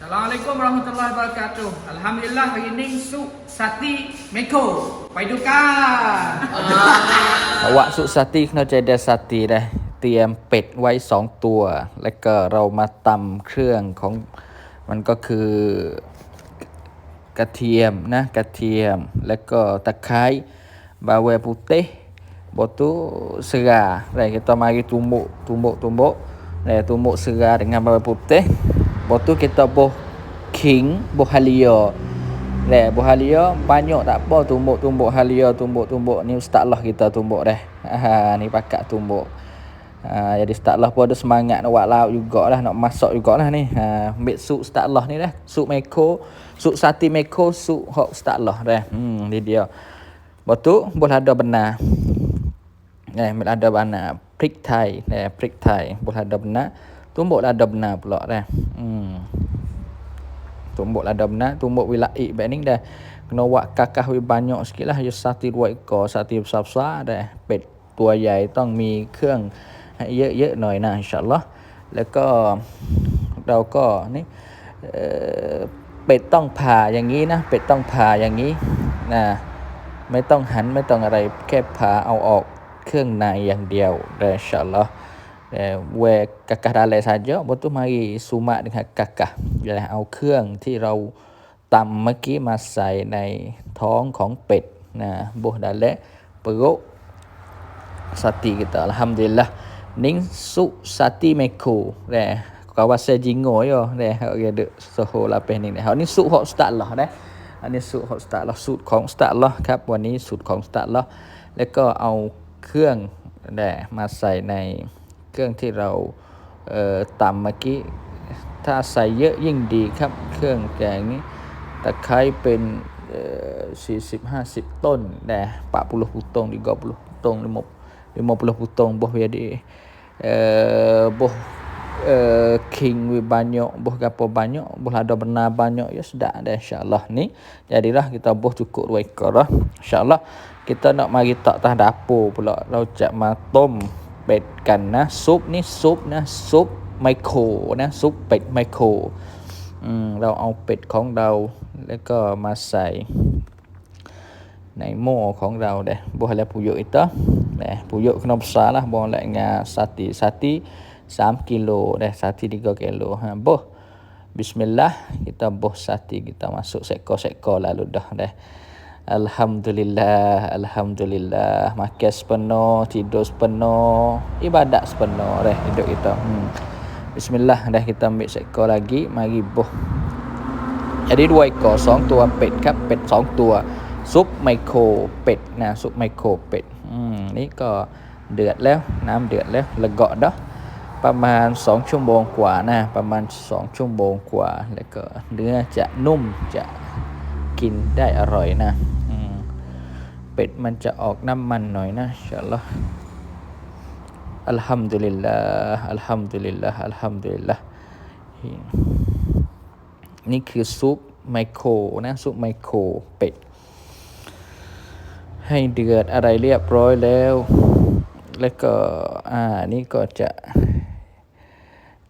Assalamualaikum warahmatullahi wabarakatuh Alhamdulillah hari ini Su Sati Meko ไปดูกันภาวะสุสติเข้าใจเดสตินะเตรียมเป็ดไว้ 2 ตัว แล้วก็เรามาตำเครื่องของมันก็คือกระเทียมนะกระเทียม แล้วก็ตะไคร้บาเวปุเตบตุเสือแล้วก็ต่อมาคือตุโมตุมโมตุโมเนี่ยตุโมเสือ dengan bawang putih lepas tu kita buh king buh halia Leh, buah halia banyak tak apa tumbuk-tumbuk halia, tumbuk-tumbuk ni ustaz lah kita tumbuk dah. Ha, ni pakat tumbuk. Ha, jadi ustaz lah pun ada semangat nak buat lauk jugalah, nak masak jugalah ni. Ha, ambil sup ustaz lah ni dah. Sup meko, sup sati meko, sup hok ustaz lah dah. Hmm, ni dia. Lepas tu, boleh ada benar. Eh, ambil ada benar. Prik Thai, eh, prik Thai. Boleh ada benar. Tumbuk lah dabna pula dah. Hmm tumbuk lah dabna, tumbuk wilaik baik ni dah kena buat kakah wi banyak sikit lah ya sati dua ekor sati besar-besar dah เป็ดตัวใหญ่ต้องมีเครื่องให้เยอะๆหน่อยนะอินชาอัลลอฮ์แล้วก็เราก็นี่เป็ดต้องผ่าอย่างนี้นะเป็ดต้องผ่าอย่างนี้นะไม่ต้องหันไม่ต้องอะไรแค่ผ่าเอาออกเครื่องในอย่างเดียวเด้อ อินชาอัลลอฮ์ eh, we kakah dalai saja lepas tu mari sumak dengan kakah อย่าเอาเครื่องที่เราตำเมื่อกี้มาใส่ในท้องของเป็ดนะบุดาเละปรุสติ kita alhamdulillah ning su sati meku แน่ก็ว่าเซจิงโง่ยอแน่เฮาเดโซโฮลาเป็นนี่เฮานี่สุฮอสตาร์ลอนะอันนี้สูตรของสตาร์ลอสูตรของสตาร์ลอครับวันนี้สูตรของสตาร์ลอแล้วก็เอาเครื่องแน่มาใส่ใน รื่องที่เราเอ่อตำเมื่อกี้ ถ้าใส่เยอะยิ่งดีครับ เครื่องแกงนี้ตะไคร้เป็นสี่สิบห้าสิบต้นแต่ปะปลุพุตงดีกว่าปลุพุตงลมลมปลุพุตง boh jadi eh boh eh king wi banyak boh gapo banyak boh ada benar banyak ya sudah ada insyaallah ni jadilah kita boh cukup dua ekor lah insyaallah kita nak mari tak tah dapur pula เราจะมาต้ม เป็ดกันนะซุปนี่ซุปนะซุปไมโครนะซุปเป็ดไมโครอืมเราเอาเป็ดของเราแล้วก็มาใส่ในหม้อของเราเด้บุหรี่ผู้เยอะอีกต่อเด้ผู้เยอะขนมสาละบอลงาสาติสาติ3 kilo dah sati 3 kilo ha boh bismillah kita boh sati kita masuk seko-seko lalu dah dah Alhamdulillah, Alhamdulillah. Makan sepenuh, tidur sepenuh, ibadat sepenuh dah hidup kita. Hmm. Bismillah, dah kita ambil seekor lagi, mari boh. Jadi dua ekor, สองตัวเป็ดครับ เป็ดสองตัว ซุปไมโครเป็ดนะ ซุปไมโครเป็ด อืม นี่ก็เดือดแล้ว น้ำเดือดแล้วละเกาะเนาะประมาณ 2 ชั่วโมงกว่านะ ประมาณ 2 ชั่วโมงกว่า แล้วก็เนื้อจะนุ่ม จะ กินได้อร่อยนะเป็ดมันจะออกน้ำมันหน่อยนะอินชาอัลลอฮ์อัลฮัมดุลิลลาห์อัลฮัมดุลิลลาห์อัลฮัมดุลิลลาห์นี่คือซุปไมโครนะซุปไมโครเป็ด ให้เดือดอะไรเรียบร้อยแล้ว แล้วก็อ่านี่ก็จะ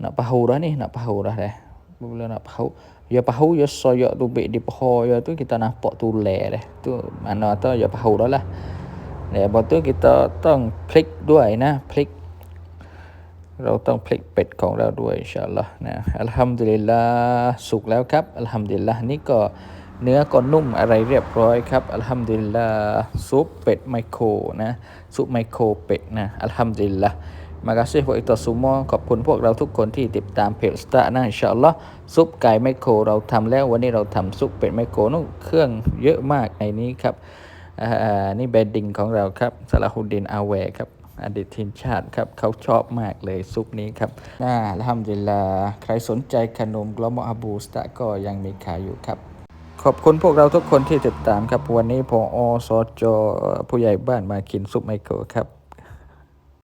nak pahu dah ni nak pahu dah dah bila nak pahu ya pahu ya soyak tubik di paha ya tu kita nampak tulai dah tu mana tu ya pahu dah lah เนี่ยพอตัวกิตต้องพลิกด้วยนะพลิกเราต้องพลิกเป็ดของเราด้วยอินชาอัลลอฮ์นะอัลฮัมดุลิลลาห์สุกแล้วครับอัลฮัมดุลิลลาห์นี่ก็เนื้อก็นุ่มอะไรเรียบร้อยครับอัลฮัมดุลิลลาห์ซุปเป็ดไมโครนะซุปไมโครเป็ดนะอัลฮัมดุลิลลาห์ Makasih buat itu semua ขอบคุณพวกเราทุกคนที่ติดตามเพจสตาร์นะอินชาอัลลอฮ์ซุปไก่ไมโครเราทำแล้ววันนี้เราทำซุปเป็ดไมโครนู่นเครื่องเยอะมากในนี้ครับนี่เบดดิ้งของเราครับซาลาฮุดดินอาเวครับอดีตทีมชาติครับเขาชอบมากเลยซุปนี้ครับน่าละฮัมดุลิลลาใครสนใจขนมกลอมอาบูสตาก็ยังมีขายอยู่ครับ ขอบคุณพวกเราทุกคนที่ติดตามครับ วันนี้พออสจผู้ใหญ่บ้านมากินซุปไมโครครับ